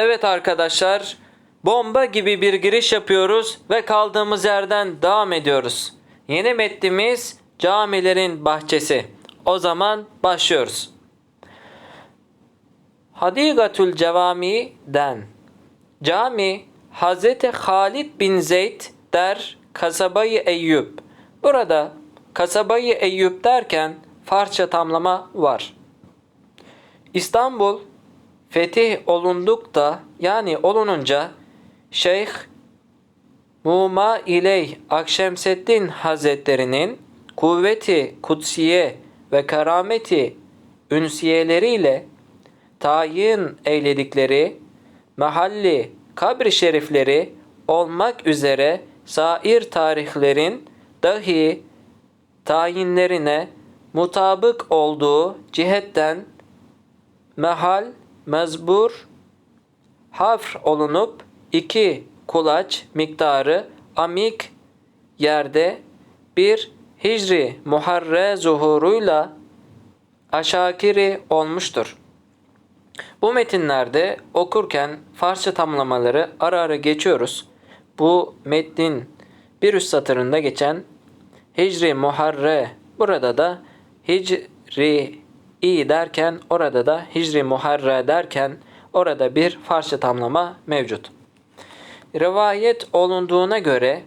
Evet arkadaşlar, bomba gibi bir giriş yapıyoruz ve kaldığımız yerden devam ediyoruz. Yeni metnimiz camilerin bahçesi. O zaman başlıyoruz. Hadigatül Cevami'den Cami Hazreti Halid bin Zeyd der kasabayı Eyüp. Burada kasabayı Eyüp derken Farsça tamlama var. İstanbul fetih olundukta yani olununca Şeyh Muma İley Akşemseddin Hazretlerinin kuvveti kutsiye ve kerameti ünsiyeleriyle tayin eyledikleri mahalli kabri şerifleri olmak üzere sair tarihlerin dahi tayinlerine mutabık olduğu cihetten mehal, mezbur, hafr olunup iki kulaç miktarı amik yerde bir hicri muharre zuhuruyla aşakiri olmuştur. Bu metinlerde okurken Farsça tamlamaları ara ara geçiyoruz. Bu metnin bir üst satırında geçen Hicri Muharre burada da Hicri i derken orada da Hicri Muharre derken orada bir Farsça tamlama mevcut. Rivayet olunduğuna göre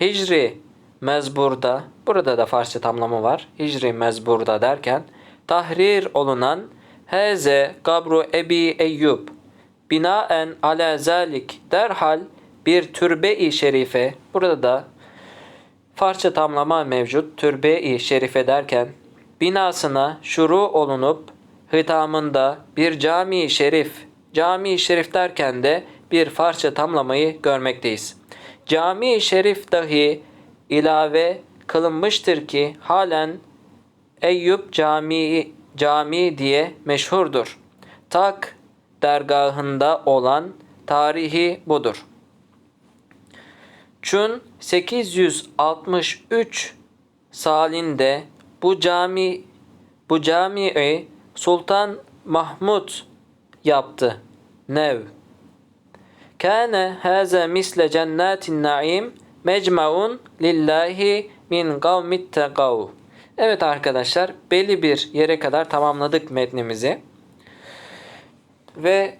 Hicri mezburda burada da Farsça tamlama var. Hicri mezburda derken tahrir olunan Heze kabru Ebi Eyyub binaen ala zalik derhal bir türbe-i şerife burada da Farsça tamlama mevcut türbe-i şerife derken binasına şuru olunup hitamında bir cami-i şerif cami-i şerif derken de bir Farsça tamlamayı görmekteyiz. Cami-i şerif dahi ilave kılınmıştır ki halen Eyüp Camii cami diye meşhurdur. Tak dergahında olan tarihi budur. Çün 863 salinde bu cami bu camiyi Sultan Mahmud yaptı. Nev. Kâne hâze misle cennetin naim mecmaun lillahi min kavmit tegav. Evet arkadaşlar belli bir yere kadar tamamladık metnimizi. Ve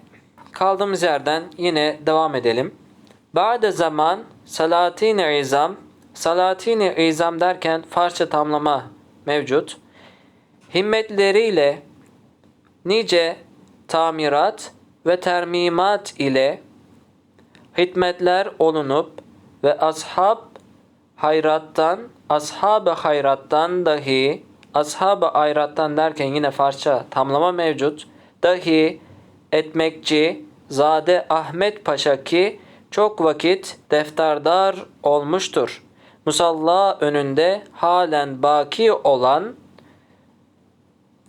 kaldığımız yerden yine devam edelim. Ba'de zaman salatine izam salatine izam derken Farsça tamlama mevcut. Himmetleriyle nice tamirat ve termimat ile hikmetler olunup ve ashab hayrattan, ashab-ı hayrattan dahi, ashab-ı hayrattan derken yine Farsça tamlama mevcut. Dahi etmekçi Zade Ahmet Paşa ki çok vakit defterdar olmuştur. Musalla önünde halen baki olan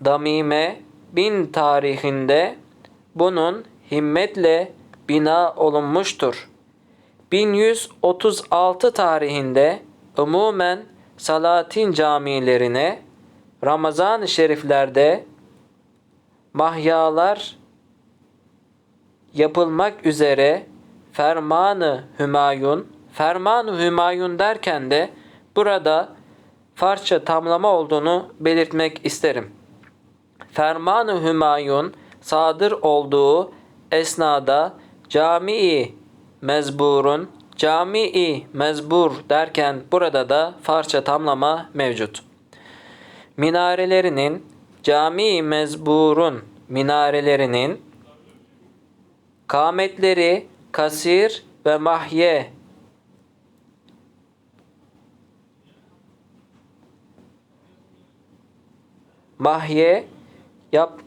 Damime bin tarihinde bunun himmetle bina olunmuştur. 1136 tarihinde umumen Salatin camilerine Ramazan-ı şeriflerde mahyalar yapılmak üzere Fermanı Hümayun Fermanı Hümayun derken de burada Farsça tamlama olduğunu belirtmek isterim. Fermanı Hümayun sadır olduğu esnada camii mezburun camii mezbur derken burada da Farsça tamlama mevcut. Minarelerinin cami mezburun minarelerinin kametleri kasir ve mahye mahye yapma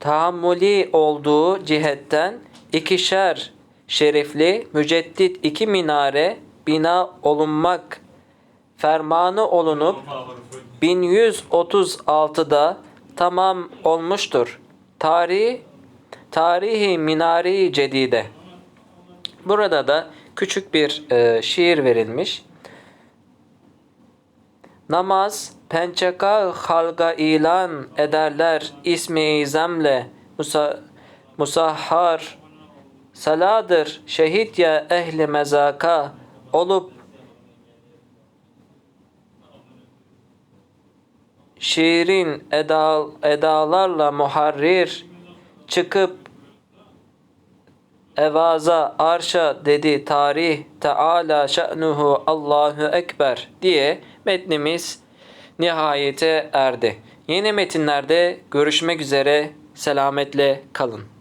tahammülü olduğu cihetten ikişer şerifli müceddit iki minare bina olunmak fermanı olunup 1136'da tamam olmuştur. Tarih Tarihi Minari Cedide. Burada da küçük bir e, şiir verilmiş. Namaz, pençeka halga ilan ederler ismi izemle musa, musahhar saladır. Şehit ya ehli mezaka olup şiirin eda, edalarla muharrir çıkıp evaza arşa dedi tarih Teala şe'nuhu Allahu Ekber diye metnimiz nihayete erdi. Yeni metinlerde görüşmek üzere selametle kalın.